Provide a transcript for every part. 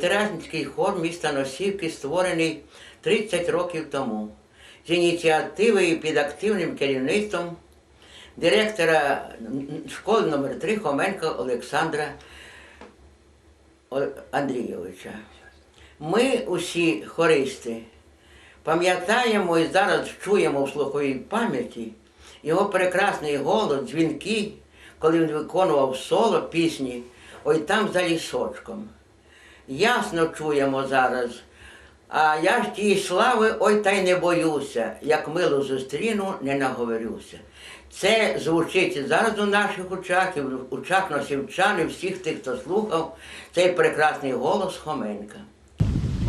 ветеранський хор міста Носівки створений 30 років тому з ініціативи і під активним керівництвом директора школи номер 3 Хоменка Олександра Андрійовича. Ми усі хористи пам'ятаємо і зараз чуємо в слуховій пам'яті його прекрасний голос, дзвінки, коли він виконував соло пісні Ой там за лісочком. Ясно чуємо зараз. А я ж тієї слави, ой та й не боюся, як мило зустріну, не наговорюся. Це звучить зараз у наших очах, і в очах носівчан, і всіх тих, хто слухав цей прекрасний голос Хоменка.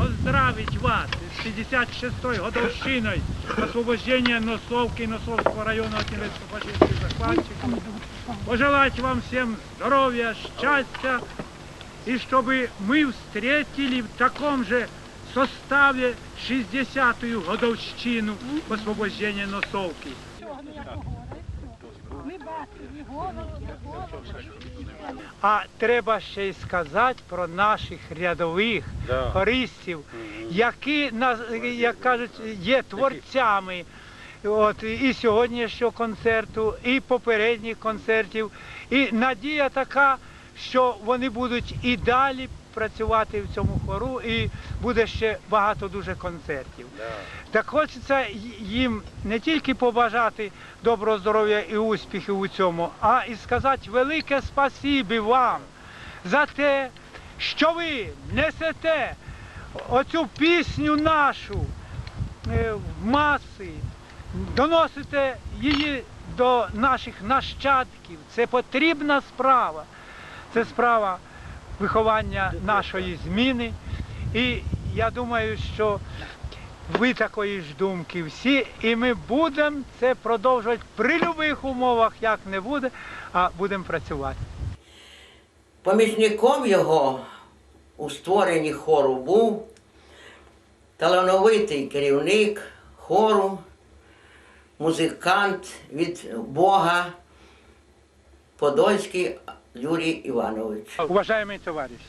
поздравить вас с 56-й годовщиной освобождения Носовки и Носовского района от немецко-фашистских. Пожелать вам всем здоровья, счастья, и чтобы мы встретили в таком же составе 60-ю годовщину освобождения Носовки. А треба ще й сказати про наших рядових хористів, які як кажуть, є творцями. От і сьогоднішнього концерту, і попередніх концертів. І надія така, що вони будуть і далі працювати в цьому хору, і буде ще багато дуже концертів. Так хочеться їм не тільки побажати доброго здоров'я і успіхів у цьому, а і сказати велике спасибі вам за те, що ви несете оцю пісню нашу е, в маси, доносите її до наших нащадків. Це потрібна справа. Це справа виховання нашої зміни. І я думаю, що ви такої ж думки всі, і ми будемо це продовжувати при будь-яких умовах, як не буде, а будемо працювати. Помічником його у створенні хору був талановитий керівник хору, музикант від Бога Подольський Юрій Іванович. Уважаемые товарищи,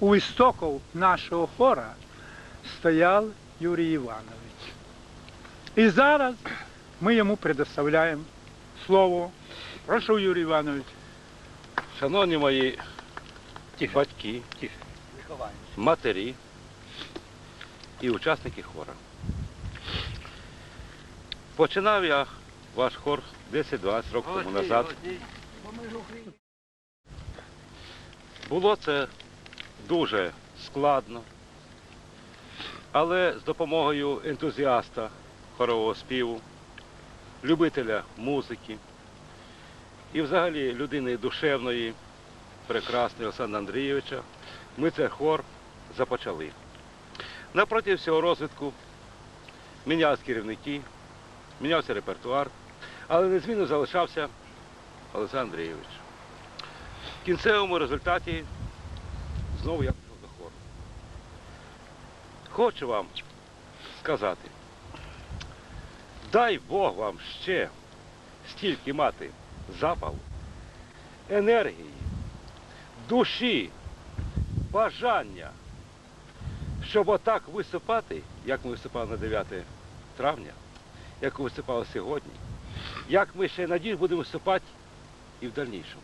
у истоков нашего хора стоял Юрий Иванович. И зараз мы ему предоставляем слово. Прошу, Юрий Иванович. Шановні мої батьки, матері і учасники хора. Починав я ваш хор 10-20 років тому назад. Було це дуже складно, але з допомогою ентузіаста хорового співу, любителя музики і взагалі людини душевної, прекрасної Олександра Андрійовича, ми цей хор започали. Напроти всього розвитку мінялись керівники, мінявся репертуар, але незмінно залишався Олександр Андрійович. В кінцевому результаті знову я пішов до хору. Хочу вам сказати, дай Бог вам ще стільки мати запалу, енергії, душі, бажання, щоб отак виступати, як ми виступали на 9 травня, як ми виступали сьогодні, як ми ще надію будемо виступати і в дальнішому.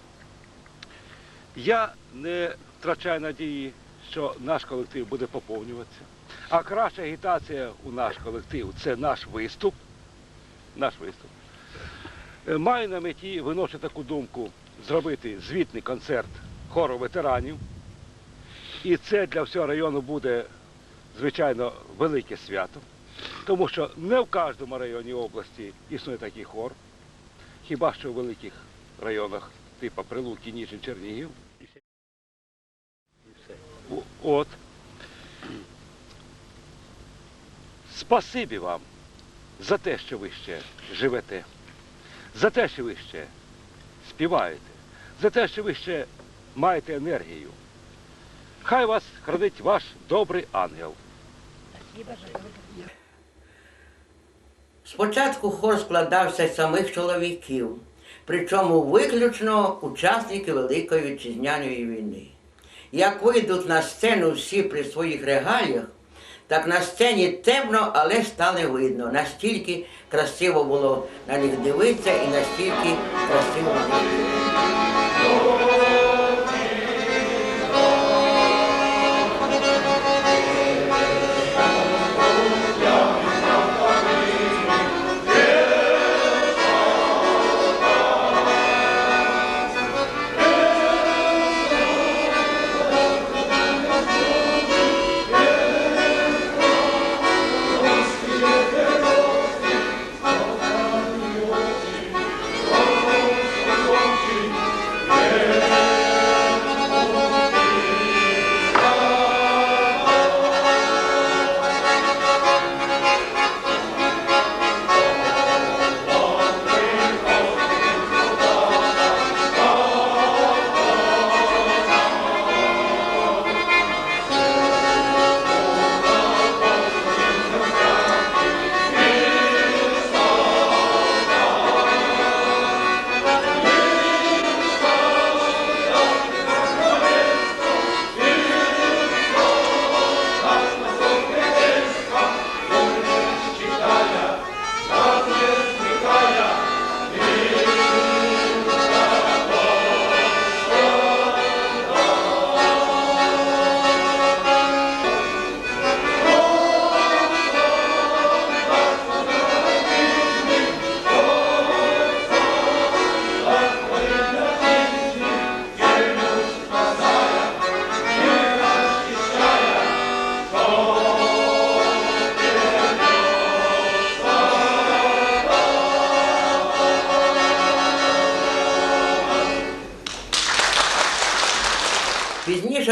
Я не втрачаю надії, що наш колектив буде поповнюватися. А краща агітація у наш колектив це наш виступ. Наш виступ. Е, Маю на меті виношу таку думку зробити звітний концерт хору ветеранів. І це для всього району буде, звичайно, велике свято. Тому що не в кожному районі області існує такий хор. Хіба що в великих районах, типу Прилуки, Ніжин, Чернігів. І все. І все. О- От. Спасибі вам за те, що ви ще живете, за те, що ви ще співаєте, за те, що ви ще маєте енергію. Хай вас хранить ваш добрий ангел. Спочатку хор складався з самих чоловіків, причому виключно учасників Великої Вітчизняної війни. Як вийдуть на сцену всі при своїх регаліях, так на сцені темно, але стане видно. Настільки красиво було на них дивитися і настільки красиво вони.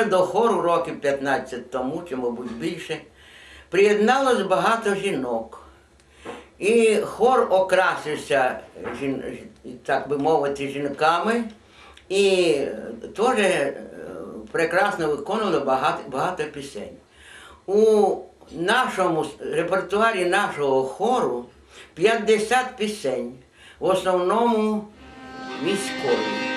До хору, років 15 тому, чи, мабуть, більше, приєдналось багато жінок. І хор окрасився, так би мовити, жінками, і теж е, прекрасно виконували багато, багато пісень. У нашому репертуарі нашого хору 50 пісень, в основному військові.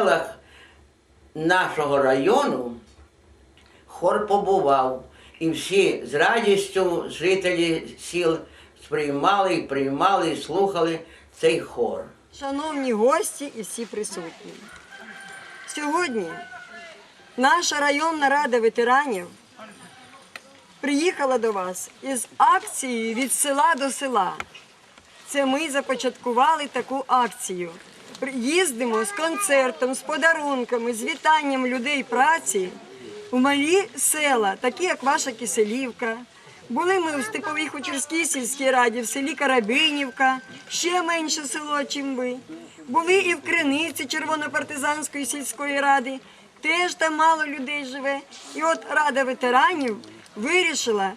Селах нашого району хор побував. І всі з радістю жителі сіл сприймали, приймали, і слухали цей хор. Шановні гості і всі присутні. Сьогодні наша районна рада ветеранів приїхала до вас із акцією від села до села. Це ми започаткували таку акцію. Їздимо з концертом, з подарунками, з вітанням людей праці у малі села, такі як ваша Киселівка. Були ми у Степовій Хучурській сільській раді, в селі Карабинівка, ще менше село, чим ви. Були і в Криниці Червонопартизанської сільської ради, теж там мало людей живе. І от Рада ветеранів вирішила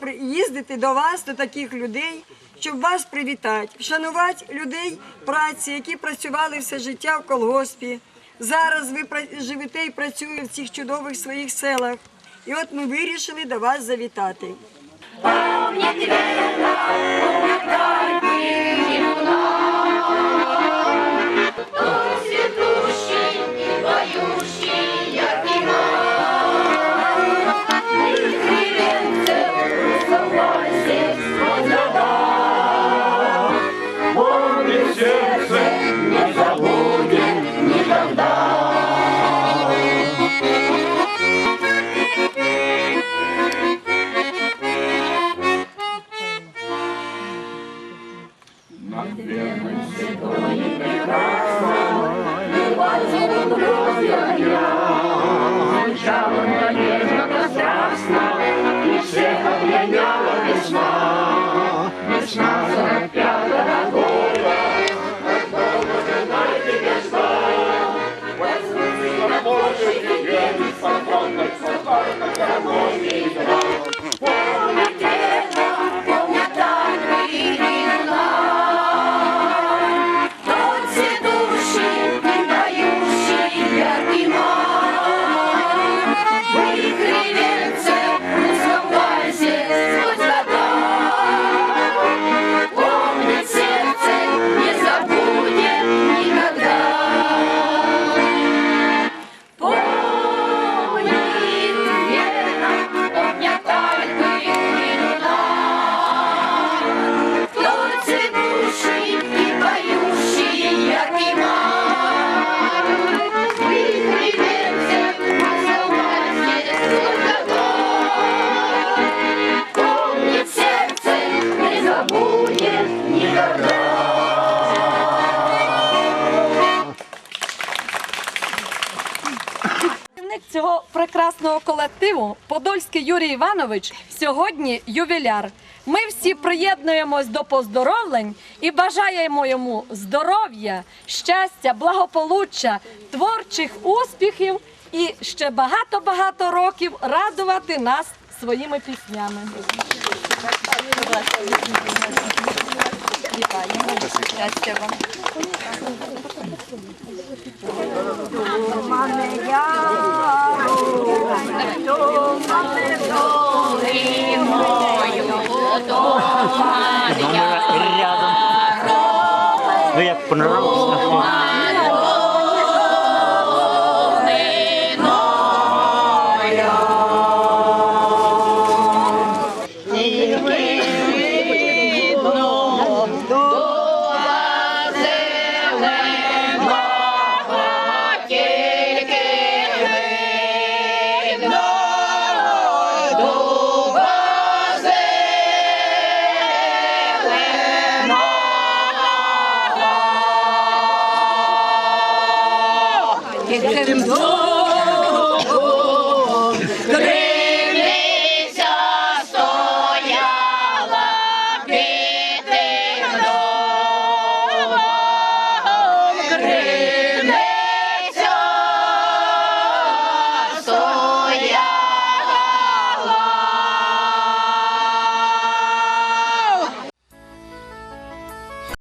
приїздити до вас, до таких людей, щоб вас привітати, вшанувати людей праці, які працювали все життя в колгоспі. Зараз ви живете і працюєте в цих чудових своїх селах. І от ми вирішили до вас завітати. Святущий Yeah. Колективу Подольський Юрій Іванович сьогодні ювіляр. Ми всі приєднуємось до поздоровлень і бажаємо йому здоров'я, щастя, благополуччя, творчих успіхів і ще багато-багато років радувати нас своїми піснями. Щастя вам. Рядом. Ви як понравилось? Крив